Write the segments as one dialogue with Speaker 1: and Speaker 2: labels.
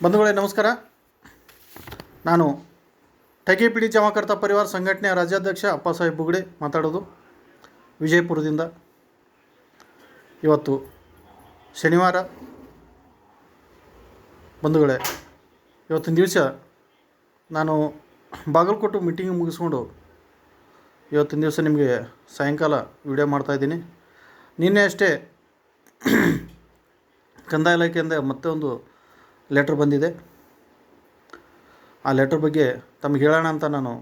Speaker 1: ಬಂಧುಗಳೇ, ನಮಸ್ಕಾರ. ನಾನು ಟಗೇಪಿಡಿ ಜಮಾಕರ್ತ ಪರಿವಾರ ಸಂಘಟನೆಯ ರಾಜ್ಯಾಧ್ಯಕ್ಷ ಅಪ್ಪಸಾಹೇಬ್ ಬುಗಡೆ ಮಾತಾಡೋದು ವಿಜಯಪುರದಿಂದ. ಇವತ್ತು ಶನಿವಾರ. ಬಂಧುಗಳೇ, ಇವತ್ತಿನ ದಿವಸ ನಾನು ಬಾಗಲಕೋಟೆ ಮೀಟಿಂಗ್ ಮುಗಿಸ್ಕೊಂಡು ಇವತ್ತಿನ ದಿವಸ ನಿಮಗೆ ಸಾಯಂಕಾಲ ವಿಡಿಯೋ ಮಾಡ್ತಾಯಿದ್ದೀನಿ ನಿನ್ನೆ ಅಷ್ಟೇ ಕಂದಾಯ ಇಲಾಖೆಯಿಂದ ಮತ್ತೆ ಒಂದು ಲೆಟ್ರ್ ಬಂದಿದೆ. ಆ ಲೆಟ್ರ್ ಬಗ್ಗೆ ತಮಗೆ ಹೇಳೋಣ ಅಂತ ನಾನು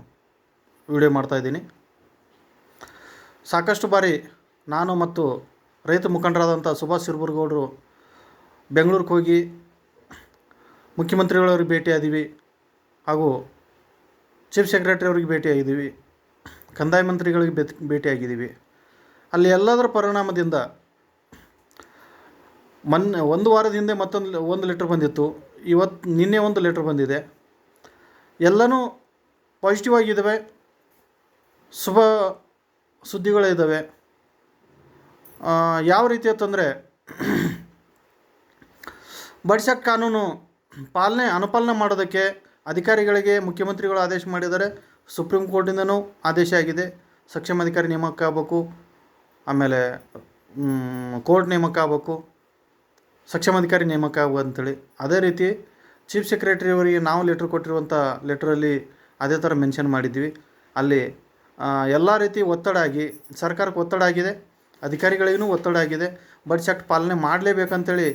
Speaker 1: ವಿಡಿಯೋ ಮಾಡ್ತಾಯಿದ್ದೀನಿ ಸಾಕಷ್ಟು ಬಾರಿ ನಾನು ಮತ್ತು ರೈತ ಮುಖಂಡರಾದಂಥ ಸುಭಾಷ್ ಸಿರ್ಬುರ್ಗೌಡರು ಬೆಂಗಳೂರಿಗೆ ಹೋಗಿ ಮುಖ್ಯಮಂತ್ರಿಗಳವ್ರಿಗೆ ಭೇಟಿಯಾದೀವಿ ಹಾಗೂ ಚೀಫ್ ಸೆಕ್ರೆಟರಿ ಅವ್ರಿಗೆ ಭೇಟಿಯಾಗಿದ್ದೀವಿ. ಕಂದಾಯ ಮಂತ್ರಿಗಳಿಗೆ ಭೇಟಿ, ಭೇಟಿಯಾಗಿದ್ದೀವಿ. ಅಲ್ಲಿ ಎಲ್ಲದರ ಪರಿಣಾಮದಿಂದ ಮೊನ್ನೆ ಒಂದು ವಾರದ ಹಿಂದೆ ಮತ್ತೊಂದು ಒಂದು ಲೆಟ್ರ್ ಬಂದಿತ್ತು. ಇವತ್ತು ನಿನ್ನೆ ಒಂದು ಲೆಟ್ರ್ ಬಂದಿದೆ. ಎಲ್ಲನೂ ಪಾಸಿಟಿವ್ ಆಗಿದ್ದಾವೆ ಶುಭ ಸುದ್ದಿಗಳಿದ್ದಾವೆ ಯಾವ ರೀತಿ ಅಂತಂದರೆ, ಬಡ್ಸಕ್ ಕಾನೂನು ಪಾಲನೆ, ಅನುಪಾಲನೆ ಮಾಡೋದಕ್ಕೆ ಅಧಿಕಾರಿಗಳಿಗೆ ಮುಖ್ಯಮಂತ್ರಿಗಳು ಆದೇಶ ಮಾಡಿದ್ದಾರೆ. ಸುಪ್ರೀಂ ಕೋರ್ಟಿಂದನೂ ಆದೇಶ ಆಗಿದೆ. ಸಕ್ಷಮ ಅಧಿಕಾರಿ ನೇಮಕ ಆಗಬೇಕು. ಆಮೇಲೆ ಕೋರ್ಟ್ ನೇಮಕ ಆಗಬೇಕು. ಸಕ್ಷಮಾಧಿಕಾರಿ ನೇಮಕ ಆಗುವ ಅಂತೇಳಿ ಅದೇ ರೀತಿ ಚೀಫ್ ಸೆಕ್ರೆಟರಿಯವರಿಗೆ ನಾವು ಲೆಟ್ರ್ ಕೊಟ್ಟಿರುವಂಥ ಲೆಟ್ರಲ್ಲಿ ಅದೇ ಥರ ಮೆನ್ಷನ್ ಮಾಡಿದ್ವಿ ಅಲ್ಲಿ ಎಲ್ಲ ರೀತಿ ಒತ್ತಡ ಆಗಿ, ಸರ್ಕಾರಕ್ಕೆ ಒತ್ತಡ ಆಗಿದೆ, ಅಧಿಕಾರಿಗಳಿಗೂ ಒತ್ತಡ ಆಗಿದೆ ಬಟ್ ಸೆಕ್ಟ್ ಪಾಲನೆ ಮಾಡಲೇಬೇಕಂತೇಳಿ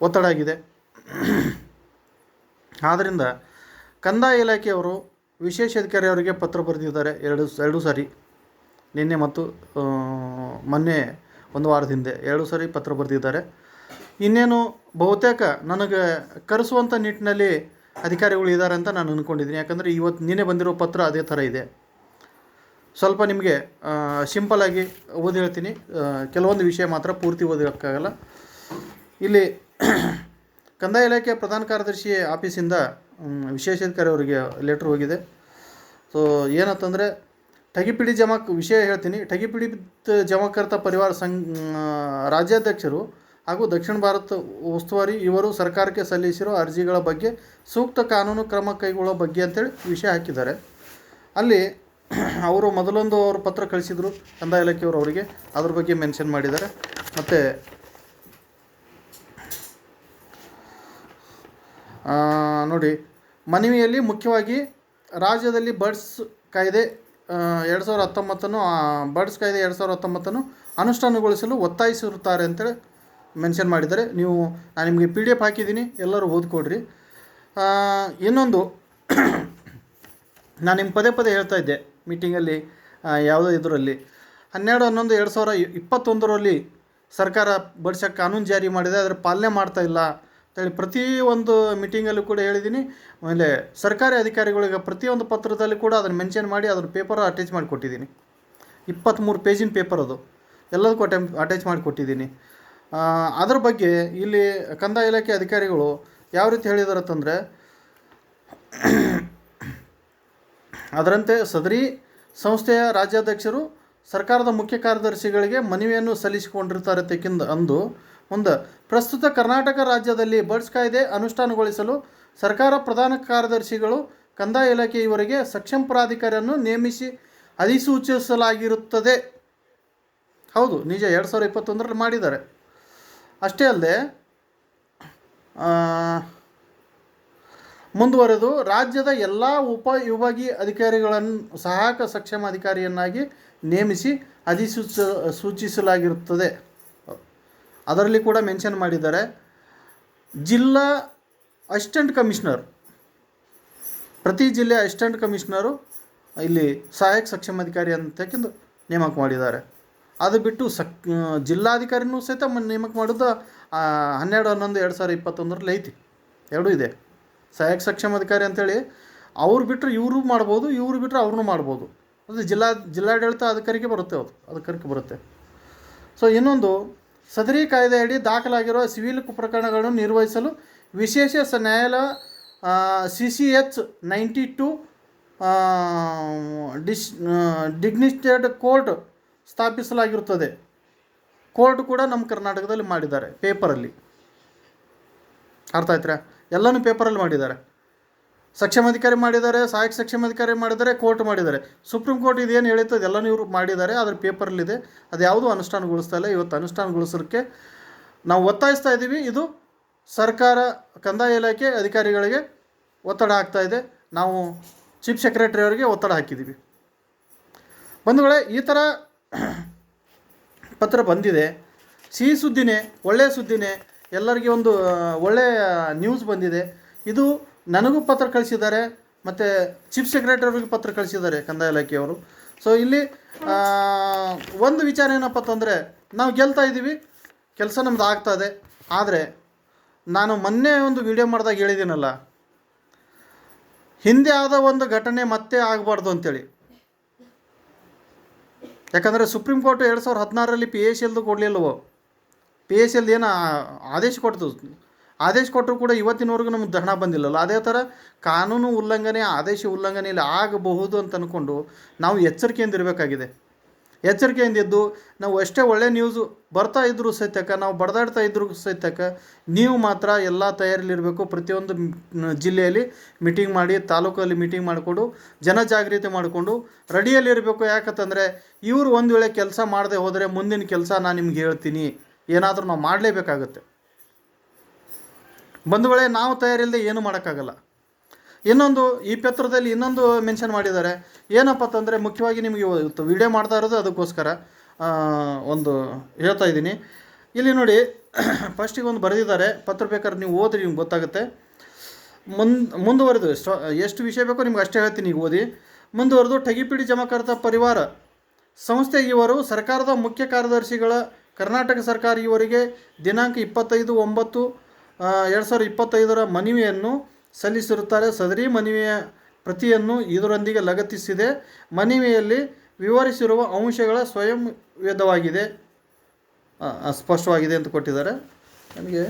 Speaker 1: ಒತ್ತಡ ಆಗಿದೆ. ಆದ್ದರಿಂದ ಕಂದಾಯ ಇಲಾಖೆಯವರು ವಿಶೇಷ ಅಧಿಕಾರಿ ಅವರಿಗೆ ಪತ್ರ ಬರೆದಿದ್ದಾರೆ ಎರಡು ಎರಡು ಸಾರಿ. ನಿನ್ನೆ ಮತ್ತು ಮೊನ್ನೆ ಒಂದು ವಾರದ ಹಿಂದೆ, ಎರಡು ಸಾರಿ ಪತ್ರ ಬರೆದಿದ್ದಾರೆ. ಇನ್ನೇನು ಬಹುತೇಕ ನನಗೆ ಕರೆಸುವಂಥ ನಿಟ್ಟಿನಲ್ಲಿ ಅಧಿಕಾರಿಗಳು ಇದ್ದಾರೆ ಅಂತ ನಾನು ಅಂದ್ಕೊಂಡಿದ್ದೀನಿ ಯಾಕಂದರೆ ಇವತ್ತು ನಿನ್ನೆ ಬಂದಿರೋ ಪತ್ರ ಅದೇ ಥರ ಇದೆ. ಸ್ವಲ್ಪ ನಿಮಗೆ ಸಿಂಪಲಾಗಿ ಓದಿ ಹೇಳ್ತೀನಿ. ಕೆಲವೊಂದು ವಿಷಯ ಮಾತ್ರ ಪೂರ್ತಿ ಓದಿರೋಕ್ಕಾಗಲ್ಲ. ಇಲ್ಲಿ ಕಂದಾಯ ಇಲಾಖೆ ಪ್ರಧಾನ ಕಾರ್ಯದರ್ಶಿ ಆಫೀಸಿಂದ ವಿಶೇಷಾಧಿಕಾರಿ ಅವರಿಗೆ ಲೆಟ್ರ್ ಹೋಗಿದೆ. ಸೊ ಏನಂತಂದರೆ ಠಗಿಪಿಡಿ ಜಮಾಕ್ ವಿಷಯ ಹೇಳ್ತೀನಿ. ಠಗಿಪಿಡಿ ಜಮಾಕರ್ತ ಪರಿವಾರ ಸಂಘ ರಾಜ್ಯಾಧ್ಯಕ್ಷರು ಹಾಗೂ ದಕ್ಷಿಣ ಭಾರತ ಉಸ್ತುವಾರಿ ಇವರು ಸರ್ಕಾರಕ್ಕೆ ಸಲ್ಲಿಸಿರೋ ಅರ್ಜಿಗಳ ಬಗ್ಗೆ ಸೂಕ್ತ ಕಾನೂನು ಕ್ರಮ ಕೈಗೊಳ್ಳೋ ಬಗ್ಗೆ ಅಂತೇಳಿ ವಿಷಯ ಹಾಕಿದ್ದಾರೆ. ಅಲ್ಲಿ ಅವರು ಮೊದಲೊಂದು ಅವರು ಪತ್ರ ಕಳಿಸಿದರು, ಕಂದಾಯ ಇಲಾಖೆಯವರು ಅವರಿಗೆ. ಅದ್ರ ಬಗ್ಗೆ ಮೆನ್ಷನ್ ಮಾಡಿದ್ದಾರೆ. ಮತ್ತು ನೋಡಿ, ಮನವಿಯಲ್ಲಿ ಮುಖ್ಯವಾಗಿ ರಾಜ್ಯದಲ್ಲಿ ಬರ್ಡ್ಸ್ ಕಾಯ್ದೆ ಎರಡು ಸಾವಿರದ ಹತ್ತೊಂಬತ್ತನ್ನು ಬರ್ಡ್ಸ್ ಕಾಯ್ದೆ ಎರಡು ಸಾವಿರದ ಹತ್ತೊಂಬತ್ತನ್ನು ಅನುಷ್ಠಾನಗೊಳಿಸಲು ಒತ್ತಾಯಿಸಿರುತ್ತಾರೆ ಅಂತೇಳಿ ಮೆನ್ಷನ್ ಮಾಡಿದ್ದಾರೆ. ನೀವು, ನಾನು ನಿಮಗೆ ಪಿ ಡಿ ಎಫ್ ಹಾಕಿದ್ದೀನಿ, ಎಲ್ಲರೂ ಓದ್ಕೊಡ್ರಿ ಇನ್ನೊಂದು, ನಾನು ನಿಮ್ಮ ಪದೇ ಪದೇ ಹೇಳ್ತಾ ಇದ್ದೆ ಮೀಟಿಂಗಲ್ಲಿ ಯಾವುದೋ ಇದರಲ್ಲಿ. ಹನ್ನೆರಡು, ಹನ್ನೊಂದು, ಎರಡು ಸಾವಿರ ಇಪ್ಪತ್ತೊಂದರಲ್ಲಿ ಸರ್ಕಾರ ಬಡ್ಸೋಕ್ಕೆ ಕಾನೂನು ಜಾರಿ ಮಾಡಿದೆ ಅದರ ಪಾಲನೆ ಮಾಡ್ತಾ ಇಲ್ಲ. ಅಂತೇಳಿ ಪ್ರತಿ ಒಂದು ಮೀಟಿಂಗಲ್ಲೂ ಕೂಡ ಹೇಳಿದ್ದೀನಿ ಆಮೇಲೆ ಸರ್ಕಾರಿ ಅಧಿಕಾರಿಗಳಿಗೆ ಪ್ರತಿಯೊಂದು ಪತ್ರದಲ್ಲಿ ಕೂಡ ಅದನ್ನು ಮೆನ್ಷನ್ ಮಾಡಿ ಅದರ ಪೇಪರ್ ಅಟ್ಯಾಚ್ ಮಾಡಿ ಕೊಟ್ಟಿದ್ದೀನಿ ಇಪ್ಪತ್ತ್ಮೂರು ಪೇಜಿನ ಪೇಪರ್ ಅದು. ಎಲ್ಲದಕ್ಕೂ ಅಟೆಮ್ ಅಟ್ಯಾಚ್ ಮಾಡಿ ಕೊಟ್ಟಿದ್ದೀನಿ ಅದ್ರ ಬಗ್ಗೆ ಇಲ್ಲಿ ಕಂದಾಯ ಇಲಾಖೆ ಅಧಿಕಾರಿಗಳು ಯಾವ ರೀತಿ ಹೇಳಿದಾರೆ ಅಂತಂದರೆ, ಅದರಂತೆ ಸದರಿ ಸಂಸ್ಥೆಯ ರಾಜ್ಯಾಧ್ಯಕ್ಷರು ಸರ್ಕಾರದ ಮುಖ್ಯ ಕಾರ್ಯದರ್ಶಿಗಳಿಗೆ ಮನವಿಯನ್ನು ಸಲ್ಲಿಸಿಕೊಂಡಿರ್ತಾರೆ ತೆಕ್ಕಿಂದ ಅಂದು ಮುಂದೆ ಪ್ರಸ್ತುತ ಕರ್ನಾಟಕ ರಾಜ್ಯದಲ್ಲಿ ಬರ್ಡ್ಸ್ ಕಾಯ್ದೆ ಅನುಷ್ಠಾನಗೊಳಿಸಲು ಸರ್ಕಾರ ಪ್ರಧಾನ ಕಾರ್ಯದರ್ಶಿಗಳು ಕಂದಾಯ ಇಲಾಖೆ ಇವರಿಗೆ ಸಕ್ಷಮ ಪ್ರಾಧಿಕಾರಿಯನ್ನು ನೇಮಿಸಿ ಅಧಿಸೂಚಿಸಲಾಗಿರುತ್ತದೆ. ಹೌದು, ನಿಜ, ಎರಡು ಸಾವಿರದ ಇಪ್ಪತ್ತೊಂದರಲ್ಲಿ ಮಾಡಿದ್ದಾರೆ. ಅಷ್ಟೇ ಅಲ್ಲದೆ ಮುಂದುವರೆದು ರಾಜ್ಯದ ಎಲ್ಲ ಉಪ ವಿಭಾಗೀಯ ಅಧಿಕಾರಿಗಳನ್ನು ಸಹಾಯಕ ಸಕ್ಷಮ ಅಧಿಕಾರಿಯನ್ನಾಗಿ ನೇಮಿಸಿ ಅಧಿಸೂಚ, ಸೂಚಿಸಲಾಗಿರುತ್ತದೆ. ಅದರಲ್ಲಿ ಕೂಡ ಮೆನ್ಷನ್ ಮಾಡಿದ್ದಾರೆ. ಜಿಲ್ಲಾ ಅಸಿಸ್ಟೆಂಟ್ ಕಮಿಷನರ್ ಪ್ರತಿ ಜಿಲ್ಲೆಯ ಅಸಿಸ್ಟೆಂಟ್ ಕಮಿಷನರು ಇಲ್ಲಿ ಸಹಾಯಕ ಸಕ್ಷಮ ಅಧಿಕಾರಿ ಅಂತಕ್ಕಿಂದು ನೇಮಕ ಮಾಡಿದ್ದಾರೆ. ಅದು ಬಿಟ್ಟು ಸಕ್ ಜಿಲ್ಲಾಧಿಕಾರಿನೂ ಸಹಿತ ನೇಮಕ ಮಾಡೋದು ಹನ್ನೆರಡು, ಹನ್ನೊಂದು, ಎರಡು ಸಾವಿರದ ಇಪ್ಪತ್ತೊಂದರಲ್ಲಿ ಐತಿ. ಎರಡೂ ಇದೆ. ಸಹಾಯಕ ಸಕ್ಷಮ ಅಧಿಕಾರಿ ಅಂತೇಳಿ ಅವ್ರು ಬಿಟ್ಟರೆ ಇವರು ಮಾಡ್ಬೋದು, ಇವರು ಬಿಟ್ಟರೆ ಅವ್ರನ್ನೂ ಮಾಡ್ಬೋದು. ಅದು ಜಿಲ್ಲಾ, ಜಿಲ್ಲಾಡಳಿತ ಅಧಿಕಾರಿಗೆ ಬರುತ್ತೆ ಅದು, ಅಧಿಕಾರಕ್ಕೆ ಬರುತ್ತೆ. ಸೊ ಇನ್ನೊಂದು ಸದರಿ ಕಾಯ್ದೆಯಡಿ ದಾಖಲಾಗಿರುವ ಸಿವಿಲ್ ಪ್ರಕರಣಗಳನ್ನು ನಿರ್ವಹಿಸಲು ವಿಶೇಷ ನ್ಯಾಯಾಲಯ C C H ninety two dish ಡಿಗ್ನಿಸ್ಟೆಡ್ court ಸ್ಥಾಪಿಸಲಾಗಿರುತ್ತದೆ. ಕೋರ್ಟ್ ಕೂಡ ನಮ್ಮ ಕರ್ನಾಟಕದಲ್ಲಿ ಮಾಡಿದ್ದಾರೆ ಪೇಪರಲ್ಲಿ. ಅರ್ಥ ಆಯ್ತಾ ಎಲ್ಲನೂ ಪೇಪರಲ್ಲಿ ಮಾಡಿದ್ದಾರೆ. ಸಕ್ಷಮಾಧಿಕಾರಿ ಮಾಡಿದ್ದಾರೆ, ಸಹಾಯಕ ಸಕ್ಷಮಾಧಿಕಾರಿ ಮಾಡಿದ್ದಾರೆ, ಕೋರ್ಟ್ ಮಾಡಿದ್ದಾರೆ. ಸುಪ್ರೀಂ ಕೋರ್ಟ್ ಇದೇನು ಹೇಳಿತ್ತು ಅದೆಲ್ಲ ಇವರು ಮಾಡಿದ್ದಾರೆ ಅದರ ಪೇಪರಲ್ಲಿದೆ ಅದು ಯಾವುದೂ ಅನುಷ್ಠಾನಗೊಳಿಸ್ತಾ ಇಲ್ಲ. ಇವತ್ತು ಅನುಷ್ಠಾನಗೊಳಿಸೋಕ್ಕೆ ನಾವು ಒತ್ತಾಯಿಸ್ತಾ ಇದ್ದೀವಿ. ಇದು ಸರ್ಕಾರ, ಕಂದಾಯ ಇಲಾಖೆ ಅಧಿಕಾರಿಗಳಿಗೆ ಒತ್ತಡ ಆಗ್ತಾ ಇದೆ. ನಾವು ಚೀಫ್ ಸೆಕ್ರೆಟರಿ ಅವರಿಗೆ ಒತ್ತಡ ಹಾಕಿದ್ದೀವಿ. ಬಂಧುಗಳೇ, ಈ ಥರ ಪತ್ರ ಬಂದಿದೆ. ಸಿಹಿ ಸುದ್ದಿನೇ ಒಳ್ಳೆಯ ಸುದ್ದಿನೇ, ಎಲ್ಲರಿಗೆ ಒಂದು ಒಳ್ಳೆಯ ನ್ಯೂಸ್ ಬಂದಿದೆ. ಇದು ನನಗೂ ಪತ್ರ ಕಳಿಸಿದ್ದಾರೆ, ಮತ್ತು ಚೀಫ್ ಸೆಕ್ರೆಟರಿ ಅವ್ರಿಗೆ ಪತ್ರ ಕಳಿಸಿದ್ದಾರೆ, ಕಂದಾಯ ಇಲಾಖೆಯವರು. ಸೊ ಇಲ್ಲಿ ಒಂದು ವಿಚಾರ ಏನಪ್ಪ ಅಂತಂದರೆ, ನಾವು ಗೆಲ್ತಾ ಇದ್ದೀವಿ, ಕೆಲಸ ನಮ್ದು ಆಗ್ತಾ ಇದೆ, ಆದರೆ ನಾನು ಮೊನ್ನೆ ಒಂದು ವಿಡಿಯೋ ಮಾಡಿದಾಗ ಹೇಳಿದ್ದೀನಲ್ಲ, ಹಿಂದೆ ಆದ ಒಂದು ಘಟನೆ ಮತ್ತೆ ಆಗಬಾರ್ದು ಅಂತೇಳಿ. ಯಾಕಂದರೆ ಸುಪ್ರೀಂ ಕೋರ್ಟ್ ಎರಡು ಸಾವಿರದ ಹದಿನಾರರಲ್ಲಿ ಪಿ ಎಸ್ ಎಲ್ದು ಕೊಡಲಿಲ್ಲವೋ? ಪಿ ಎಸ್ ಎಲ್ದು ಏನು ಆದೇಶ ಕೊಡ್ತು ಆದೇಶ ಕೊಟ್ಟರು ಕೂಡ ಇವತ್ತಿನವರೆಗೂ ನಮ್ಗೆ ಹಣ ಬಂದಿಲ್ಲಲ್ಲ. ಅದೇ ಥರ ಕಾನೂನು ಉಲ್ಲಂಘನೆ, ಆದೇಶ ಉಲ್ಲಂಘನೆಯಲ್ಲಿ ಆಗಬಹುದು ಅಂತ ಅಂದ್ಕೊಂಡು ನಾವು ಎಚ್ಚರಿಕೆಯಿಂದ ಇರಬೇಕಾಗಿದೆ. ಎಚ್ಚರಿಕೆಯಿಂದ ಇದ್ದು ನಾವು ಅಷ್ಟೇ ಒಳ್ಳೆ ನ್ಯೂಸು ಬರ್ತಾ ಇದ್ದರೂ ಸಹಿತಕ್ಕ, ನಾವು ಬಡದಾಡ್ತಾ ಇದ್ರೂ ಸಹಿತಕ್ಕ, ನೀವು ಮಾತ್ರ ಎಲ್ಲ ತಯಾರಿಲಿರಬೇಕು ಪ್ರತಿಯೊಂದು ಜಿಲ್ಲೆಯಲ್ಲಿ ಮೀಟಿಂಗ್ ಮಾಡಿ, ತಾಲೂಕಲ್ಲಿ ಮೀಟಿಂಗ್ ಮಾಡಿಕೊಂಡು ಜನಜಾಗೃತಿ ಮಾಡಿಕೊಂಡು ರೆಡಿಯಲ್ಲಿರಬೇಕು ಯಾಕಂತಂದರೆ ಇವರು ಒಂದು ವೇಳೆ ಕೆಲಸ ಮಾಡದೆ ಹೋದರೆ ಮುಂದಿನ ಕೆಲಸ ನಾನು ನಿಮ್ಗೆ ಹೇಳ್ತೀನಿ. ಏನಾದರೂ ನಾವು ಮಾಡಲೇಬೇಕಾಗುತ್ತೆ. ಬಂಧುಗಳೇ, ನಾವು ತಯಾರಿಲ್ಲದೆ ಏನೂ ಮಾಡೋಕ್ಕಾಗಲ್ಲ. ಇನ್ನೊಂದು, ಈ ಪತ್ರದಲ್ಲಿ ಇನ್ನೊಂದು ಮೆನ್ಷನ್ ಮಾಡಿದ್ದಾರೆ. ಏನಪ್ಪ ಅಂತಂದರೆ ಮುಖ್ಯವಾಗಿ ನಿಮಗೆ ಇವತ್ತು ವಿಡಿಯೋ ಮಾಡ್ತಾ ಇರೋದು ಅದಕ್ಕೋಸ್ಕರ ಒಂದು ಹೇಳ್ತಾ ಇದ್ದೀನಿ. ಇಲ್ಲಿ ನೋಡಿ ಫಸ್ಟಿಗೆ ಒಂದು ಬರೆದಿದ್ದಾರೆ. ಪತ್ರ ಬೇಕಾದ್ರೆ ನೀವು ಓದ್ರಿ, ನಿಮ್ಗೆ ಗೊತ್ತಾಗುತ್ತೆ. ಮುಂದ್ ಮುಂದುವರೆದು, ಎಷ್ಟು ವಿಷಯ ಬೇಕೋ ನಿಮ್ಗೆ ಅಷ್ಟೇ ಹೇಳ್ತೀನಿ ಈಗ ಓದಿ. ಮುಂದುವರೆದು ಠಗಿಪಿಡಿ ಜಮಾಕರ್ತ ಪರಿವಾರ. ಸಂಸ್ಥೆ ಇವರು, ಸರ್ಕಾರದ ಮುಖ್ಯ ಕಾರ್ಯದರ್ಶಿಗಳ, ಕರ್ನಾಟಕ ಸರ್ಕಾರ ಇವರಿಗೆ ದಿನಾಂಕ ಇಪ್ಪತ್ತೈದು ಒಂಬತ್ತು ಎರಡು ಸಾವಿರದ ಇಪ್ಪತ್ತೈದರ ಮನವಿಯನ್ನು ಸಲ್ಲಿಸಿರುತ್ತಾರೆ. ಸದರಿ ಮನವಿಯ ಪ್ರತಿಯನ್ನು ಇದರೊಂದಿಗೆ ಲಗತ್ತಿಸಿದೆ. ಮನವಿಯಲ್ಲಿ ವಿವರಿಸಿರುವ ಅಂಶಗಳ ಸ್ವಯಂ ವೇದವಾಗಿದೆ ಸ್ಪಷ್ಟವಾಗಿದೆ ಅಂತ ಕೊಟ್ಟಿದ್ದಾರೆ. ನನಗೆ,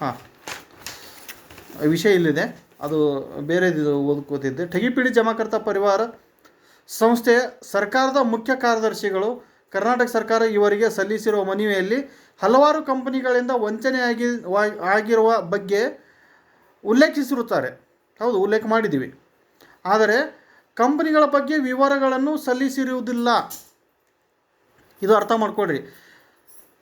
Speaker 1: ಹಾಂ ವಿಷಯ ಇಲ್ಲಿದೆ. ಅದು ಬೇರೆದು ಓದ್ಕೋತಿದ್ದೆ. ಠಗಿಪಿಡಿ ಜಮಾಕರ್ತ ಪರಿವಾರ ಸಂಸ್ಥೆಯ ಸರ್ಕಾರದ ಮುಖ್ಯ ಕಾರ್ಯದರ್ಶಿಗಳು, ಕರ್ನಾಟಕ ಸರ್ಕಾರ ಇವರಿಗೆ ಸಲ್ಲಿಸಿರುವ ಮನವಿಯಲ್ಲಿ ಹಲವಾರು ಕಂಪನಿಗಳಿಂದ ವಂಚನೆಯಾಗಿ ಆಗಿರುವ ಬಗ್ಗೆ ಉಲ್ಲೇಖಿಸಿರುತ್ತಾರೆ. ಹೌದು, ಉಲ್ಲೇಖ ಮಾಡಿದ್ದೀವಿ. ಆದರೆ, ಕಂಪನಿಗಳ ಬಗ್ಗೆ ವಿವರಗಳನ್ನು ಸಲ್ಲಿಸಿರುವುದಿಲ್ಲ. ಇದು ಅರ್ಥ ಮಾಡ್ಕೊಳ್ರಿ.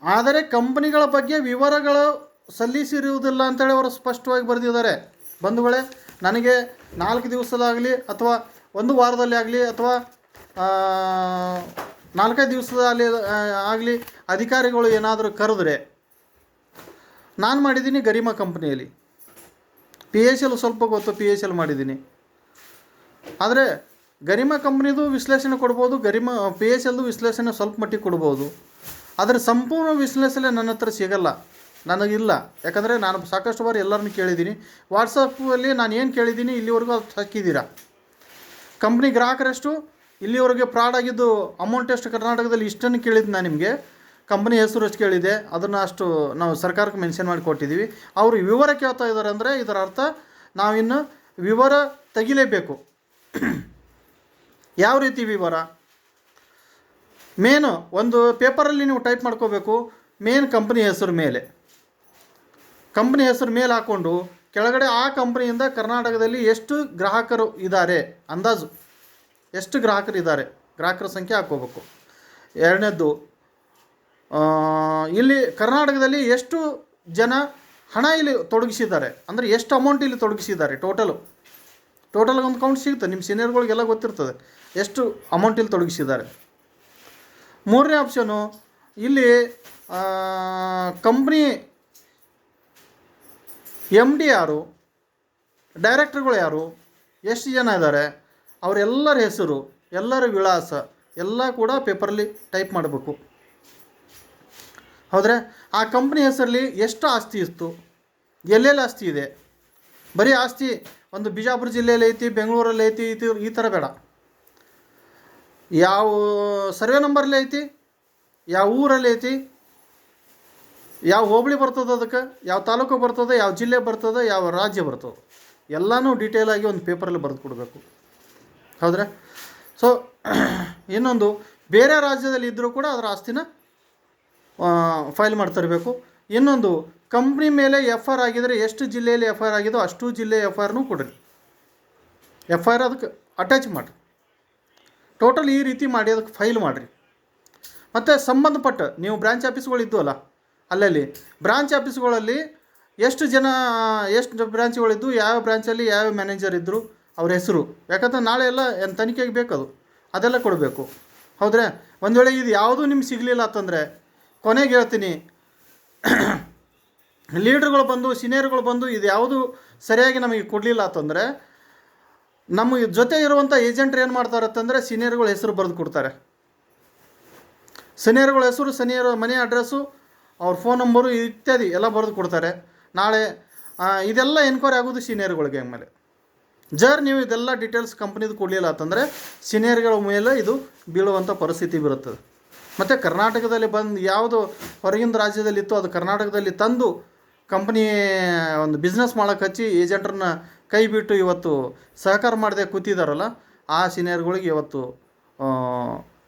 Speaker 1: ಆದರೆ, ಕಂಪನಿಗಳ ಬಗ್ಗೆ ವಿವರಗಳು ಸಲ್ಲಿಸಿರುವುದಿಲ್ಲ ಅಂತೇಳಿ ಅವರು ಸ್ಪಷ್ಟವಾಗಿ ಬರೆದಿದ್ದಾರೆ. ಬಂಧುಗಳೇ, ನನಗೆ ನಾಲ್ಕು ದಿವಸದಾಗಲಿ ಅಥವಾ ಒಂದು ವಾರದಲ್ಲಿ ಆಗಲಿ ಅಥವಾ ನಾಲ್ಕೈದು ದಿವಸದಲ್ಲಿ ಆಗಲಿ ಅಧಿಕಾರಿಗಳು ಏನಾದರೂ ಕರೆದ್ರೆ, ನಾನು ಮಾಡಿದ್ದೀನಿ ಗರಿಮಾ ಕಂಪ್ನಿಯಲ್ಲಿ. ಪಿ ಎಚ್ ಎಲ್ ಸ್ವಲ್ಪ ಗೊತ್ತು ಪಿ ಎಚ್ ಎಲ್ ಮಾಡಿದ್ದೀನಿ. ಆದರೆ, ಗರಿಮಾ ಕಂಪ್ನಿದು ವಿಶ್ಲೇಷಣೆ ಕೊಡ್ಬೋದು, ಗರಿಮಾ ಪಿ ಎಚ್ ಎಲ್ದು ವಿಶ್ಲೇಷಣೆ ಸ್ವಲ್ಪ ಮಟ್ಟಿಗೆ ಕೊಡ್ಬೋದು. ಆದರೆ ಸಂಪೂರ್ಣ ವಿಶ್ಲೇಷಣೆ ನನ್ನ ಹತ್ರ ಸಿಗಲ್ಲ. ನನಗಿಲ್ಲ. ಯಾಕಂದರೆ ನಾನು ಸಾಕಷ್ಟು ಬಾರಿ ಎಲ್ಲರನ್ನು ಕೇಳಿದ್ದೀನಿ. ವಾಟ್ಸಪ್ಪಲ್ಲಿ ನಾನು ಏನು ಕೇಳಿದ್ದೀನಿ, ಇಲ್ಲಿವರೆಗೂ ಅದು ಹಾಕಿದ್ದೀರಾ? ಕಂಪ್ನಿ ಗ್ರಾಹಕರೆಷ್ಟು ಇಲ್ಲಿವರೆಗೆ ಫ್ರಾಡ್ ಆಗಿದ್ದು ಅಮೌಂಟ್ ಎಷ್ಟು ಕರ್ನಾಟಕದಲ್ಲಿ ಇಷ್ಟನ್ನು ಕೇಳಿದ್ದು ನಾನು ನಿಮಗೆ. ಕಂಪ್ನಿ ಹೆಸರು ಅಷ್ಟು ಕೇಳಿದೆ. ಅದನ್ನು ಅಷ್ಟು ನಾವು ಸರ್ಕಾರಕ್ಕೆ ಮೆನ್ಷನ್ ಮಾಡಿ ಕೊಟ್ಟಿದ್ದೀವಿ. ಅವರು ವಿವರ ಕೇಳ್ತಾ ಇದ್ದಾರೆ ಅಂದರೆ ಇದರ ಅರ್ಥ ನಾವಿನ್ನು ವಿವರ ತೆಗಿಲೇಬೇಕು. ಯಾವ ರೀತಿ ವಿವರ? ಮೇನು ಒಂದು ಪೇಪರಲ್ಲಿ ನೀವು ಟೈಪ್ ಮಾಡ್ಕೋಬೇಕು. ಮೇನ್ ಕಂಪ್ನಿ ಹೆಸರು ಮೇಲೆ. ಕಂಪ್ನಿ ಹೆಸರು ಮೇಲೆ ಹಾಕ್ಕೊಂಡು ಕೆಳಗಡೆ ಆ ಕಂಪ್ನಿಯಿಂದ ಕರ್ನಾಟಕದಲ್ಲಿ ಎಷ್ಟು ಗ್ರಾಹಕರು ಇದ್ದಾರೆ? ಅಂದಾಜು. ಎಷ್ಟು ಗ್ರಾಹಕರು ಇದ್ದಾರೆ ಗ್ರಾಹಕರ ಸಂಖ್ಯೆ ಹಾಕ್ಕೋಬೇಕು. ಎರಡನೇದ್ದು ಇಲ್ಲಿ ಕರ್ನಾಟಕದಲ್ಲಿ ಎಷ್ಟು ಜನ ಹಣ ಇಲ್ಲಿ ತೊಡಗಿಸಿದ್ದಾರೆ? ಅಂದರೆ ಎಷ್ಟು ಅಮೌಂಟ್ ಇಲ್ಲಿ ತೊಡಗಿಸಿದ್ದಾರೆ ಟೋಟಲು ಟೋಟಲ್ ಒಂದು ಕೌಂಟ್ ಸಿಗುತ್ತೆ. ನಿಮ್ಮ ಸೀನಿಯರ್ಗಳಿಗೆಲ್ಲ ಗೊತ್ತಿರ್ತದೆ. ಎಷ್ಟು ಅಮೌಂಟ್ ಇಲ್ಲಿ ತೊಡಗಿಸಿದ್ದಾರೆ? ಮೂರನೇ ಆಪ್ಷನು ಇಲ್ಲಿ ಕಂಪ್ನಿ ಎಂ ಡಿ ಯಾರು? ಡೈರೆಕ್ಟರ್ಗಳು ಯಾರು? ಎಷ್ಟು ಜನ ಇದ್ದಾರೆ? ಅವರೆಲ್ಲರ ಹೆಸರು, ಎಲ್ಲರ ವಿಳಾಸ ಎಲ್ಲ ಕೂಡ ಪೇಪರಲ್ಲಿ ಟೈಪ್ ಮಾಡಬೇಕು. ಹೌದ್ರೆ? ಆ ಕಂಪ್ನಿ ಹೆಸರಲ್ಲಿ ಎಷ್ಟು ಆಸ್ತಿ ಇತ್ತು? ಎಲ್ಲೆಲ್ಲಿ ಆಸ್ತಿ ಇದೆ? ಬರೀ ಆಸ್ತಿ ಒಂದು ಬಿಜಾಪುರ ಜಿಲ್ಲೆಯಲ್ಲಿ ಐತಿ, ಬೆಂಗಳೂರಲ್ಲಿ ಐತಿ ಈ ಥರ ಬೇಡ. ಯಾವ ಸರ್ವೆ ನಂಬರ್ಲಿ ಐತಿ? ಯಾವ ಊರಲ್ಲಿ ಐತಿ? ಯಾವ ಹೋಬಳಿ ಬರ್ತದೆ ಅದಕ್ಕೆ? ಯಾವ ತಾಲೂಕು ಬರ್ತದೆ? ಯಾವ ಜಿಲ್ಲೆ ಬರ್ತದೆ? ಯಾವ ರಾಜ್ಯ ಬರ್ತದೆ? ಎಲ್ಲನೂ ಡೀಟೇಲಾಗಿ ಒಂದು ಪೇಪರಲ್ಲಿ ಬರೆದು ಕೊಡಬೇಕು. ಹೌದ್ರಾ? ಸೊ ಇನ್ನೊಂದು, ಬೇರೆ ರಾಜ್ಯದಲ್ಲಿ ಇದ್ದರೂ ಕೂಡ ಅದರ ಆಸ್ತಿನ ಫೈಲ್ ಮಾಡ್ತಿರಬೇಕು. ಇನ್ನೊಂದು ಕಂಪ್ನಿ ಮೇಲೆ ಎಫ್ ಆರ್ ಆಗಿದರೆ ಎಷ್ಟು ಜಿಲ್ಲೆಯಲ್ಲಿ ಎಫ್ ಆರ್ ಆಗಿದೋ ಅಷ್ಟು ಜಿಲ್ಲೆ ಎಫ್ ಆರ್ನೂ ಕೊಡ್ರಿ. ಎಫ್ ಆರ್ ಅದಕ್ಕೆ ಅಟ್ಯಾಚ್ ಮಾಡಿರಿ. ಟೋಟಲ್ ಈ ರೀತಿ ಮಾಡಿ ಅದಕ್ಕೆ ಫೈಲ್ ಮಾಡಿರಿ. ಮತ್ತು ಸಂಬಂಧಪಟ್ಟ, ನೀವು ಬ್ರಾಂಚ್ ಆಫೀಸ್ಗಳು ಇದ್ದವಲ್ಲ ಅಲ್ಲಲ್ಲಿ ಬ್ರಾಂಚ್ ಆಫೀಸ್ಗಳಲ್ಲಿ ಎಷ್ಟು ಜನ, ಎಷ್ಟು ಬ್ರಾಂಚ್ಗಳಿದ್ದು ಯಾವ ಬ್ರಾಂಚಲ್ಲಿ ಯಾವ ಮ್ಯಾನೇಜರ್ ಇದ್ದರು ಅವ್ರ ಹೆಸರು. ಯಾಕಂದ್ರೆ ನಾಳೆ ಎಲ್ಲ ಏನು ತನಿಖೆಗೆ ಬೇಕದು. ಅದೆಲ್ಲ ಕೊಡಬೇಕು. ಹೌದ್ರೆ? ಒಂದು ವೇಳೆ ಇದು ಯಾವುದೂ ನಿಮ್ಗೆ ಸಿಗಲಿಲ್ಲ ಅಂತಂದರೆ, ಕೊನೆಗೆ ಹೇಳ್ತೀನಿ. ಲೀಡ್ರ್ಗಳು ಬಂದು, ಸೀನಿಯರ್ಗಳು ಬಂದು ಇದು ಯಾವುದು ಸರಿಯಾಗಿ ನಮಗೆ ಕೊಡಲಿಲ್ಲ ಅಂತಂದರೆ, ನಮ್ಮ ಜೊತೆ ಇರುವಂಥ ಏಜೆಂಟ್ರು ಏನು ಮಾಡ್ತಾರೆ ಅಂತಂದರೆ, ಸೀನಿಯರ್ಗಳ ಹೆಸರು ಬರೆದು ಕೊಡ್ತಾರೆ. ಸೀನಿಯರ್ಗಳ ಹೆಸರು, ಸೀನಿಯರ್ ಮನೆ ಅಡ್ರೆಸ್ಸು, ಅವ್ರ ಫೋನ್ ನಂಬರು ಇತ್ಯಾದಿ ಎಲ್ಲ ಬರೆದು ಕೊಡ್ತಾರೆ. ನಾಳೆ ಇದೆಲ್ಲ ಎನ್ಕ್ವೈರಿ ಆಗೋದು ಸೀನಿಯರ್ಗಳಿಗೆ ಮೇಲೆ. ಜರ್ ನೀವು ಇದೆಲ್ಲ ಡೀಟೇಲ್ಸ್ ಕಂಪ್ನಿದು ಕೊಡಲಿಲ್ಲ ಅಂತಂದರೆ ಸೀನಿಯರ್ಗಳ ಮೇಲೆ ಇದು ಬೀಳುವಂಥ ಪರಿಸ್ಥಿತಿ ಬರುತ್ತದೆ ಮತ್ತು ಕರ್ನಾಟಕದಲ್ಲಿ ಬಂದು ಯಾವುದು ಹೊರಗಿನ ರಾಜ್ಯದಲ್ಲಿತ್ತು ಅದು ಕರ್ನಾಟಕದಲ್ಲಿ ತಂದು ಕಂಪ್ನಿ ಒಂದು ಬಿಸ್ನೆಸ್ ಮಾಡೋಕೆ ಹಚ್ಚಿ ಏಜೆಂಟ್ರನ್ನ ಕೈ ಬಿಟ್ಟು ಇವತ್ತು ಸಹಕಾರ ಮಾಡದೆ ಕೂತಿದಾರಲ್ಲ, ಆ ಸೀನಿಯರ್ಗಳಿಗೆ ಇವತ್ತು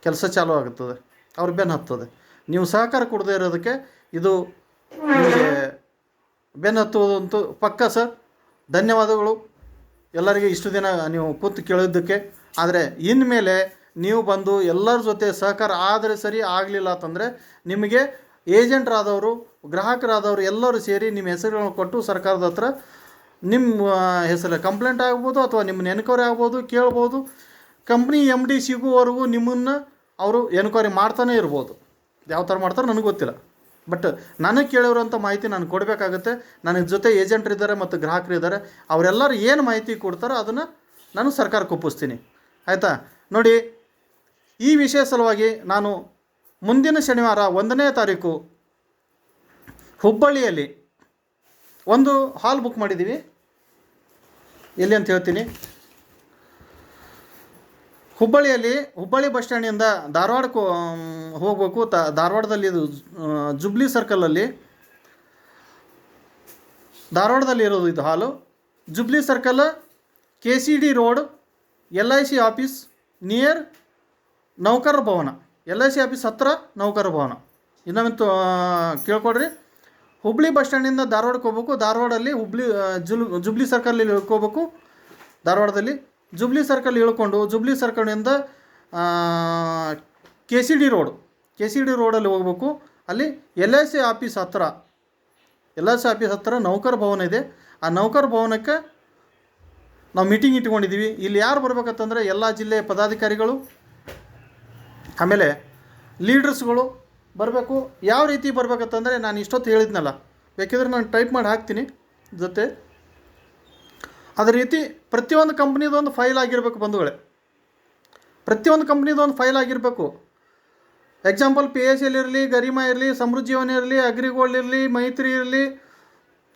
Speaker 1: ಕೆಲಸ ಚಾಲೂ ಆಗುತ್ತದೆ. ಅವ್ರ ಬೆನ್ನು ಹತ್ತದೆ ನೀವು ಸಹಕಾರ ಕೊಡದೇ ಇರೋದಕ್ಕೆ ಇದು ಬೆನ್ನು ಹತ್ತುವುದಂತೂ ಪಕ್ಕ ಸರ್. ಧನ್ಯವಾದಗಳು. ಎಲ್ಲರಿಗೆ ಇಷ್ಟು ದಿನ ನೀವು ಕೂತು ಕೇಳಿದ್ದಕ್ಕೆ ಆದರೆ ಇನ್ಮೇಲೆ ನೀವು ಬಂದು ಎಲ್ಲರ ಜೊತೆ ಸಹಕಾರ ಆದರೆ ಸರಿ ಆಗಲಿಲ್ಲ ಅಂತಂದರೆ ನಿಮಗೆ ಏಜೆಂಟ್ರಾದವರು ಗ್ರಾಹಕರಾದವರು ಎಲ್ಲರೂ ಸೇರಿ ನಿಮ್ಮ ಹೆಸರುಗಳನ್ನು ಕೊಟ್ಟು ಸರ್ಕಾರದ ಹತ್ರ ನಿಮ್ಮ ಹೆಸರು ಕಂಪ್ಲೇಂಟ್ ಆಗ್ಬೋದು ಅಥವಾ ನಿಮ್ಮನ್ನ ಎನ್ಕ್ವೈರಿ ಆಗ್ಬೋದು, ಕೇಳ್ಬೋದು. ಕಂಪ್ನಿ ಎಂ ಡಿ ಸಿಗುವವರೆಗೂ ನಿಮ್ಮನ್ನು ಅವರು ಎನ್ಕ್ವೈರಿ ಮಾಡ್ತಾನೆ ಇರ್ಬೋದು. ಯಾವ ಥರ ಮಾಡ್ತಾರೆ ನನಗೆ ಗೊತ್ತಿಲ್ಲ. ಬಟ್ ನನಗೆ ಕೇಳಿರೋಂಥ ಮಾಹಿತಿ ನಾನು ಕೊಡಬೇಕಾಗುತ್ತೆ. ನನಗೆ ಜೊತೆ ಏಜೆಂಟ್ರು ಇದ್ದಾರೆ ಮತ್ತು ಗ್ರಾಹಕರು ಇದ್ದಾರೆ ಅವರೆಲ್ಲರೂ ಏನು ಮಾಹಿತಿ ಕೊಡ್ತಾರೋ ಅದನ್ನು ನಾನು ಸರ್ಕಾರಕ್ಕೆ ಒಪ್ಪಿಸ್ತೀನಿ. ಆಯಿತಾ? ನೋಡಿ, ಈ ವಿಷಯ ಸಲುವಾಗಿ ನಾನು ಮುಂದಿನ ಶನಿವಾರ ಒಂದನೇ ತಾರೀಕು ಹುಬ್ಬಳ್ಳಿಯಲ್ಲಿ ಒಂದು ಹಾಲ್ ಬುಕ್ ಮಾಡಿದ್ದೀವಿ ಎಲ್ಲಿ ಅಂತ ಹೇಳ್ತೀನಿ? ಹುಬ್ಬಳ್ಳಿಯಲ್ಲಿ ಹುಬ್ಬಳ್ಳಿ ಬಸ್ ಸ್ಟ್ಯಾಂಡಿಂದ ಧಾರವಾಡಕ್ಕೆ ಹೋಗಬೇಕು. ತ ಧಾರವಾಡದಲ್ಲಿ ಇದು ಜುಬ್ಲಿ ಸರ್ಕಲಲ್ಲಿ ಧಾರವಾಡದಲ್ಲಿ ಇರೋದು ಇದು ಹಾಲು. Jubilee circle K C D road L I C office near ನೌಕರ ಭವನ. ಎಲ್ ಐ ಸಿ ಆಫೀಸ್ ಹತ್ತಿರ ನೌಕರ ಭವನ. ಇನ್ನೊಂದು ಕೇಳ್ಕೊಡ್ರಿ. ಹುಬ್ಳಿ ಬಸ್ ಸ್ಟ್ಯಾಂಡಿಂದ ಧಾರವಾಡಕ್ಕೆ ಹೋಗ್ಬೇಕು. ಧಾರವಾಡಲ್ಲಿ ಹುಬ್ಳಿ ಆ, ಜುಲ್ ಜುಬ್ಲಿ ಸರ್ಕಲಲ್ಲಿ ಹೋಗ್ಬೇಕು. ಧಾರವಾಡದಲ್ಲಿ. ಜುಬ್ಲಿ ಸರ್ಕಲ್ ಇಳ್ಕೊಂಡು jubilee ಸರ್ಕಲ್ನಿಂದ K C D road K C D ರೋಡಲ್ಲಿ ಹೋಗ್ಬೇಕು. ಅಲ್ಲಿ ಎಲ್ ಐ ಸಿ ಆಫೀಸ್ ಹತ್ತಿರ ಎಲ್ ಐ ಸಿ ಆಫೀಸ್ ಹತ್ತಿರ ನೌಕರ ಭವನ ಇದೆ. ಆ ನೌಕರ ಭವನಕ್ಕೆ ನಾವು ಮೀಟಿಂಗ್ ಇಟ್ಕೊಂಡಿದ್ದೀವಿ ಇಲ್ಲಿ ಯಾರು ಬರ್ಬೇಕಂತಂದರೆ ಎಲ್ಲ ಜಿಲ್ಲೆಯ ಪದಾಧಿಕಾರಿಗಳು, ಆಮೇಲೆ ಲೀಡರ್ಸ್ಗಳು ಬರಬೇಕು. ಯಾವ ರೀತಿ ಬರ್ಬೇಕಂತಂದರೆ ನಾನು ಇಷ್ಟೊತ್ತು ಹೇಳಿದ್ನಲ್ಲ, ಬೇಕಿದ್ರೆ ನಾನು ಟೈಪ್ ಮಾಡಿ ಹಾಕ್ತೀನಿ ಜೊತೆ. ಅದೇ ರೀತಿ ಪ್ರತಿಯೊಂದು ಕಂಪ್ನಿದು ಒಂದು ಫೈಲ್ ಆಗಿರಬೇಕು ಬಂಧುಗಳೇ. ಪ್ರತಿಯೊಂದು ಕಂಪ್ನಿದು ಒಂದು ಫೈಲ್ ಆಗಿರಬೇಕು. ಎಕ್ಸಾಂಪಲ್ ಪಿ ಎಸ್ ಎಲ್ ಇರಲಿ, ಗರಿಮಾ ಇರಲಿ, ಸಮೃದ್ಧೀವನ ಇರಲಿ, ಅಗ್ರಿಗೋಲ್ಡ್ ಇರಲಿ, ಮೈತ್ರಿ ಇರಲಿ,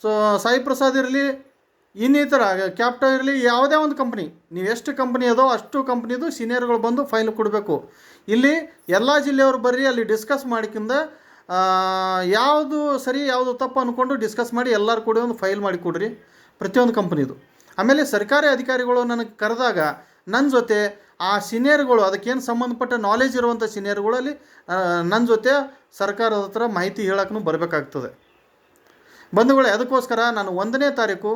Speaker 1: ಸೊ, ಸಾಯಿ ಪ್ರಸಾದ್ ಇರಲಿ, ಇನ್ನಿತರ, ಕ್ಯಾಪ್ಟೋ ಇರಲಿ, ಯಾವುದೇ ಒಂದು ಕಂಪ್ನಿ. ನೀವು ಎಷ್ಟು ಕಂಪ್ನಿ ಅದೋ ಅಷ್ಟು ಕಂಪ್ನಿದು ಸೀನಿಯರ್ಗಳು ಬಂದು ಫೈಲ್ ಕೊಡಬೇಕು. ಇಲ್ಲಿ ಎಲ್ಲ ಜಿಲ್ಲೆಯವರು ಬರ್ರಿ, ಅಲ್ಲಿ ಡಿಸ್ಕಸ್ ಮಾಡಿಕಿಂದ ಯಾವುದು ಸರಿ, ಯಾವುದು ತಪ್ಪು ಅಂದ್ಕೊಂಡು ಡಿಸ್ಕಸ್ ಮಾಡಿ ಎಲ್ಲರೂ ಕೂಡ ಒಂದು ಫೈಲ್ ಮಾಡಿ ಕೊಡ್ರಿ, ಪ್ರತಿಯೊಂದು ಕಂಪ್ನಿದು. ಆಮೇಲೆ ಸರ್ಕಾರಿ ಅಧಿಕಾರಿಗಳು ನನಗೆ ಕರೆದಾಗ ನನ್ನ ಜೊತೆ ಆ ಸೀನಿಯರ್ಗಳು ಅದಕ್ಕೇನು ಸಂಬಂಧಪಟ್ಟ ನಾಲೆಜ್ ಇರುವಂಥ ಸೀನಿಯರ್ಗಳಲ್ಲಿ ನನ್ನ ಜೊತೆ ಸರ್ಕಾರದ ಹತ್ರ ಮಾಹಿತಿ ಹೇಳಕ್ಕೂ ಬರಬೇಕಾಗ್ತದೆ. ಬಂಧುಗಳೇ, ಅದಕ್ಕೋಸ್ಕರ ನಾನು ಒಂದನೇ ತಾರೀಕು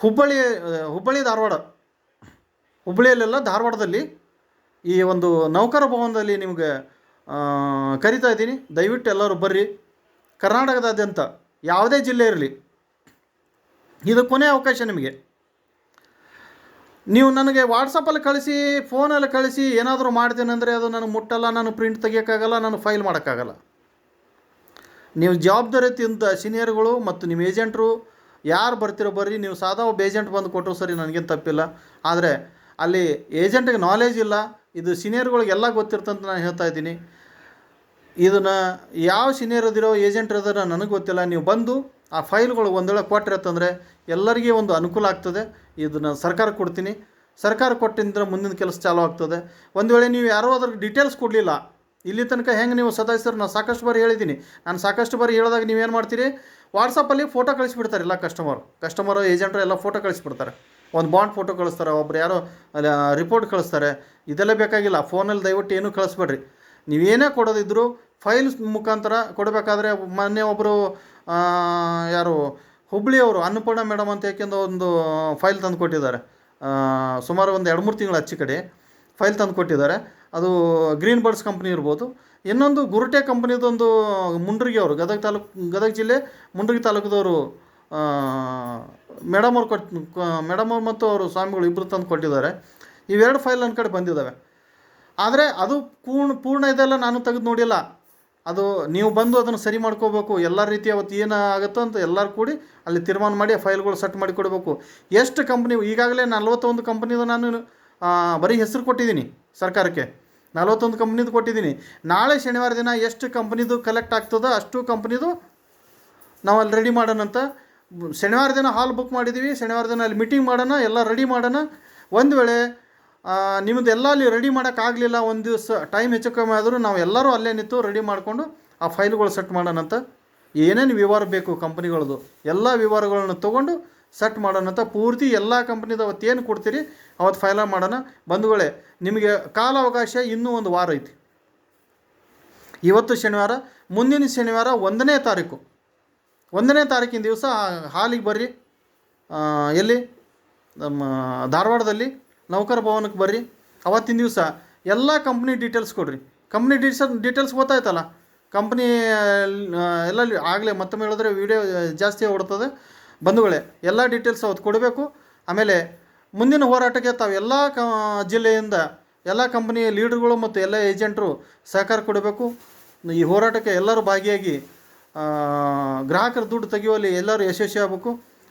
Speaker 1: ಹುಬ್ಬಳ್ಳಿ ಹುಬ್ಬಳ್ಳಿ ಧಾರವಾಡ, ಹುಬ್ಬಳ್ಳಿಯಲ್ಲೆಲ್ಲ ಧಾರವಾಡದಲ್ಲಿ ಈ ಒಂದು ನೌಕರ ಭವನದಲ್ಲಿ ನಿಮಗೆ ಕರಿತಾ ಇದ್ದೀನಿ. ದಯವಿಟ್ಟು ಎಲ್ಲರೂ ಬರ್ರಿ. ಕರ್ನಾಟಕದಾದ್ಯಂತ ಯಾವುದೇ ಜಿಲ್ಲೆ ಇರಲಿ. ಇದು ಕೊನೆ ಅವಕಾಶ ನಿಮಗೆ. ನೀವು ನನಗೆ ವಾಟ್ಸಪ್ಪಲ್ಲಿ ಕಳಿಸಿ ಫೋನಲ್ಲಿ ಕಳಿಸಿ ಏನಾದರೂ ಮಾಡ್ತೀನಿ ಅಂದರೆ ಅದು ನನಗೆ ಮುಟ್ಟಲ್ಲ, ನಾನು ಪ್ರಿಂಟ್ ತೆಗಿಯೋಕ್ಕಾಗಲ್ಲ, ನಾನು ಫೈಲ್ ಮಾಡೋಕ್ಕಾಗಲ್ಲ. ನೀವು ಜವಾಬ್ದಾರಿ ತಿಂತ ಸೀನಿಯರ್ಗಳು ಮತ್ತು ನಿಮ್ಮ ಏಜೆಂಟ್ರು ಯಾರು ಬರ್ತಿರೋ ಬರ್ರಿ, ನೀವು ಸಾದಾ ಒಬ್ಬ ಏಜೆಂಟ್ ಬಂದು ಕೊಟ್ಟರು ಸರಿ, ನನಗೇನು ತಪ್ಪಿಲ್ಲ. ಆದರೆ ಅಲ್ಲಿ ಏಜೆಂಟಿಗೆ ನಾಲೆಜ್ ಇಲ್ಲ, ಇದು ಸೀನಿಯರ್ಗಳಿಗೆಲ್ಲ ಗೊತ್ತಿರ್ತಂತ ನಾನು ಹೇಳ್ತಾ ಇದ್ದೀನಿ. ಇದನ್ನು ಯಾವ ಸೀನಿಯರ್ ಇದಿರೋ ಏಜೆಂಟ್ ಅದಾರ ನನಗೆ ಗೊತ್ತಿಲ್ಲ, ನೀವು ಬಂದು ಆ ಫೈಲ್ಗಳು ಒಂದು ವೇಳೆ ಕೊಟ್ಟಿರತ್ತಂದರೆ ಎಲ್ಲರಿಗೆ ಒಂದು ಅನುಕೂಲ ಆಗ್ತದೆ. ಇದನ್ನು ಸರ್ಕಾರ ಕೊಡ್ತೀನಿ. ಸರ್ಕಾರ ಕೊಟ್ಟಿಂದ್ರೆ ಮುಂದಿನ ಕೆಲಸ ಚಾಲೂ ಆಗ್ತದೆ. ಒಂದು ವೇಳೆ ನೀವು ಯಾರೋ ಅದ್ರ ಡೀಟೇಲ್ಸ್ ಕೊಡಲಿಲ್ಲ, ಇಲ್ಲಿ ತನಕ ಹೆಂಗೆ ನೀವು ಸದಾಯಿಸ್ತಾರೆ ನಾನು ಸಾಕಷ್ಟು ಬಾರಿ ಹೇಳಿದ್ದೀನಿ. ನಾನು ಸಾಕಷ್ಟು ಬಾರಿ ಹೇಳಿದಾಗ ನೀವೇನು ಮಾಡ್ತೀರಿ? ವಾಟ್ಸಪ್ಪಲ್ಲಿ ಫೋಟೋ ಕಳಿಸ್ಬಿಡ್ತಾರೆ ಎಲ್ಲ ಕಸ್ಟಮರ್ ಕಸ್ಟಮರ್ ಏಜೆಂಟ್ರು ಎಲ್ಲ ಫೋಟೋ ಕಳಿಸ್ಬಿಡ್ತಾರೆ. ಒಂದು ಬಾಂಡ್ ಫೋಟೋ ಕಳಿಸ್ತಾರೆ, ಒಬ್ರು ಯಾರೋ ರಿಪೋರ್ಟ್ ಕಳಿಸ್ತಾರೆ. ಇದೆಲ್ಲ ಬೇಕಾಗಿಲ್ಲ. ಫೋನಲ್ಲಿ ದಯವಿಟ್ಟು ಏನೂ ಕಳಿಸ್ಬೇಡ್ರಿ. ನೀವೇನೇ ಕೊಡೋದಿದ್ರು ಫೈಲ್ಸ್ ಮುಖಾಂತರ ಕೊಡಬೇಕಾದ್ರೆ ಮೊನ್ನೆ ಒಬ್ಬರು ಯಾರು? ಹುಬ್ಬಳ್ಳಿಯವರು ಅನ್ನಪೂರ್ಣ ಮೇಡಮ್ ಅಂತ ಯಾಕೆಂದು ಒಂದು ಫೈಲ್ ತಂದು ಕೊಟ್ಟಿದ್ದಾರೆ. ಸುಮಾರು ಒಂದು ಎರಡು ಮೂರು ತಿಂಗಳು ಹಚ್ಚಿ ಕಡೆ ಫೈಲ್ ತಂದು ಕೊಟ್ಟಿದ್ದಾರೆ. ಅದು ಗ್ರೀನ್ ಬರ್ಡ್ಸ್ ಕಂಪ್ನಿ ಇರ್ಬೋದು. ಇನ್ನೊಂದು ಗುರುಟೆ ಕಂಪ್ನಿದೊಂದು ಮುಂಡ್ರಿಗೆ ಅವರು, ಗದಗ ತಾಲೂಕು, ಗದಗ ಜಿಲ್ಲೆ ಮುಂಡ್ರಿಗೆ ತಾಲೂಕದವರು ಮೇಡಮ್ ಅವ್ರು ಕೊಟ್ಟು ಮೇಡಮ್ ಅವ್ರು ಮತ್ತು ಅವರು ಸ್ವಾಮಿಗಳು ಇಬ್ಬರು ತಂದು ಕೊಟ್ಟಿದ್ದಾರೆ. ಇವೆರಡು ಫೈಲ್ ನನ್ನ ಕಡೆ ಬಂದಿದ್ದಾವೆ. ಆದರೆ ಅದು ಪೂರ್ಣ ಪೂರ್ಣ ಇದೆಲ್ಲ ನಾನು ತೆಗೆದು ನೋಡಿಲ್ಲ. ಅದು ನೀವು ಬಂದು ಅದನ್ನು ಸರಿ ಮಾಡ್ಕೋಬೇಕು, ಎಲ್ಲ ರೀತಿ ಅವತ್ತು ಏನು ಆಗುತ್ತೋ ಅಂತ ಎಲ್ಲರೂ ಕೂಡಿ ಅಲ್ಲಿ ತೀರ್ಮಾನ ಮಾಡಿ ಆ ಫೈಲ್ಗಳು ಸೆಟ್ ಮಾಡಿ ಕೊಡಬೇಕು. ಎಷ್ಟು ಕಂಪ್ನಿ ಈಗಾಗಲೇ ನಲ್ವತ್ತೊಂದು ಕಂಪ್ನಿದು ನಾನು ಬರೀ ಹೆಸರು ಕೊಟ್ಟಿದ್ದೀನಿ ಸರ್ಕಾರಕ್ಕೆ. ನಲ್ವತ್ತೊಂದು ಕಂಪ್ನಿದು ಕೊಟ್ಟಿದ್ದೀನಿ. ನಾಳೆ ಶನಿವಾರ ದಿನ ಎಷ್ಟು ಕಂಪ್ನಿದು ಕಲೆಕ್ಟ್ ಆಗ್ತದೋ ಅಷ್ಟು ಕಂಪ್ನಿದು ನಾವು ಅಲ್ಲಿ ರೆಡಿ ಮಾಡೋಣಂತ ಶನಿವಾರ ದಿನ ಹಾಲ್ ಬುಕ್ ಮಾಡಿದ್ದೀವಿ ಶನಿವಾರ ದಿನ ಅಲ್ಲಿ ಮೀಟಿಂಗ್ ಮಾಡೋಣ, ಎಲ್ಲ ರೆಡಿ ಮಾಡೋಣ. ಒಂದು ವೇಳೆ ಆ, ನಿಮ್ಮದು ಎಲ್ಲ ಅಲ್ಲಿ ರೆಡಿ ಮಾಡೋಕ್ಕಾಗಲಿಲ್ಲ ಒಂದು ದಿವಸ ಟೈಮ್ ಹೆಚ್ಚು ಕಮ್ಮಿ ಆದರೂ ನಾವು ಎಲ್ಲರೂ ಅಲ್ಲೇ ನಿಂತು ರೆಡಿ ಮಾಡಿಕೊಂಡು ಆ ಫೈಲ್ಗಳು ಸೆಟ್ ಮಾಡೋಣಂತ ಏನೇನು ವಿವರ ಬೇಕು ಕಂಪ್ನಿಗಳದು ಎಲ್ಲ ವಿವರಗಳನ್ನು ತೊಗೊಂಡು ಸೆಟ್ ಮಾಡೋಣಂತ ಪೂರ್ತಿ ಎಲ್ಲ ಕಂಪ್ನಿದು ಅವತ್ತು ಏನು ಕೊಡ್ತೀರಿ ಅವತ್ತು ಫೈಲ ಮಾಡೋಣ. ಬಂಧುಗಳೇ ನಿಮಗೆ ಕಾಲಾವಕಾಶ ಇನ್ನೂ ಒಂದು ವಾರ ಐತಿ. ಇವತ್ತು ಶನಿವಾರ ಮುಂದಿನ ಶನಿವಾರ ಒಂದನೇ ತಾರೀಕು. ಒಂದನೇ ತಾರೀಕಿನ ದಿವಸ ಹಾಲಿಗೆ ಬರ್ರಿ. ಎಲ್ಲಿ? ನಮ್ಮ ಧಾರವಾಡದಲ್ಲಿ. ನೌಕರ ಭವನಕ್ಕೆ ಬರ್ರಿ. ಅವತ್ತಿನ ದಿವಸ ಎಲ್ಲ ಕಂಪ್ನಿ ಡೀಟೇಲ್ಸ್ ಕೊಡ್ರಿ. ಕಂಪ್ನಿ ಡೀಟೇಲ್ಸ್ ಡೀಟೇಲ್ಸ್ ಗೊತ್ತಾಯ್ತಲ್ಲ. ಕಂಪ್ನಿ ಎಲ್ಲ ಆಗಲೇ ಮತ್ತೊಮ್ಮೆ ಹೇಳಿದ್ರೆ ವಿಡಿಯೋ ಜಾಸ್ತಿ ಓಡ್ತದೆ ಬಂಧುಗಳೇ, ಎಲ್ಲ ಡೀಟೇಲ್ಸ್ ಅವತ್ತು ಕೊಡಬೇಕು. ಆಮೇಲೆ ಮುಂದಿನ ಹೋರಾಟಕ್ಕೆ ತಾವು ಎಲ್ಲ ಕ, ಜಿಲ್ಲೆಯಿಂದ ಎಲ್ಲ ಕಂಪ್ನಿಯ ಲೀಡರ್ಗಳು ಮತ್ತು ಎಲ್ಲ ಏಜೆಂಟರು ಸಹಕಾರ ಕೊಡಬೇಕು. ಈ ಹೋರಾಟಕ್ಕೆ ಎಲ್ಲರೂ ಭಾಗಿಯಾಗಿ ಗ್ರಾಹಕರ ದುಡ್ಡು ತೆಗೆಯುವಲ್ಲಿ ಎಲ್ಲರೂ ಯಶಸ್ವಿ ಆಗಬೇಕು.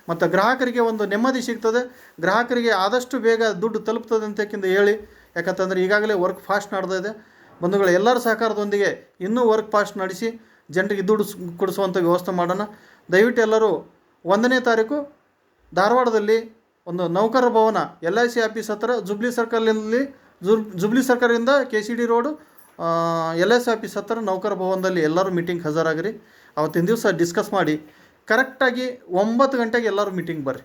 Speaker 1: ಮತ್ತು ಗ್ರಾಹಕರಿಗೆ ಒಂದು ನೆಮ್ಮದಿ ಸಿಗ್ತದೆ. ಗ್ರಾಹಕರಿಗೆ ಆದಷ್ಟು ಬೇಗ ದುಡ್ಡು ತಲುಪ್ತದೆ ಅಂತಕ್ಕಿಂತ ಹೇಳಿ, ಯಾಕಂತಂದರೆ ಈಗಾಗಲೇ ವರ್ಕ್ ಫಾಸ್ಟ್ ನಡೆದ ಇದೆ. ಬಂಧುಗಳ, ಎಲ್ಲರ ಸಹಕಾರದೊಂದಿಗೆ ಇನ್ನೂ ವರ್ಕ್ ಫಾಸ್ಟ್ ನಡೆಸಿ ಜನರಿಗೆ ದುಡ್ಡು ಕೊಡಿಸುವಂಥ ವ್ಯವಸ್ಥೆ ಮಾಡೋಣ. ದಯವಿಟ್ಟು ಎಲ್ಲರೂ ಒಂದನೇ ತಾರೀಕು ಧಾರವಾಡದಲ್ಲಿ ಒಂದು ನೌಕರ ಭವನ ಎಲ್ ಐ ಸಿ ಆಫೀಸ್ ಹತ್ರ ಜುಬ್ಲಿ ಸರ್ಕಲಲ್ಲಿ ಜುಬ್ jubilee ಸರ್ಕಲಿಂದ K C D road L I C office ಹತ್ರ ನೌಕರ ಭವನದಲ್ಲಿ ಎಲ್ಲರೂ ಮೀಟಿಂಗ್ ಹಾಜರಾಗಿರಿ. ಅವತ್ತಿನ ದಿವಸ ಡಿಸ್ಕಸ್ ಮಾಡಿ. ಕರೆಕ್ಟಾಗಿ ಒಂಬತ್ತು ಗಂಟೆಗೆ ಎಲ್ಲರೂ ಮೀಟಿಂಗ್ ಬರ್ರಿ.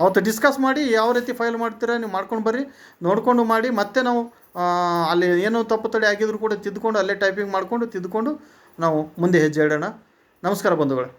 Speaker 1: ಅವತ್ತು ಡಿಸ್ಕಸ್ ಮಾಡಿ ಯಾವ ರೀತಿ ಫೈಲ್ ಮಾಡ್ತೀರಾ ನೀವು ಮಾಡ್ಕೊಂಡು ಬರ್ರಿ. ನೋಡಿಕೊಂಡು ಮಾಡಿ ಮತ್ತೆ ನಾವು ಅಲ್ಲಿ ಏನೋ ತಪ್ಪು ತಡೆ ಆಗಿದ್ರು ಕೂಡ ತಿದ್ದುಕೊಂಡು ಅಲ್ಲೇ ಟೈಪಿಂಗ್ ಮಾಡಿಕೊಂಡು ತಿದ್ದುಕೊಂಡು ನಾವು ಮುಂದೆ ಹೆಜ್ಜೆ ಇಡೋಣ. ನಮಸ್ಕಾರ ಬಂಧುಗಳೇ.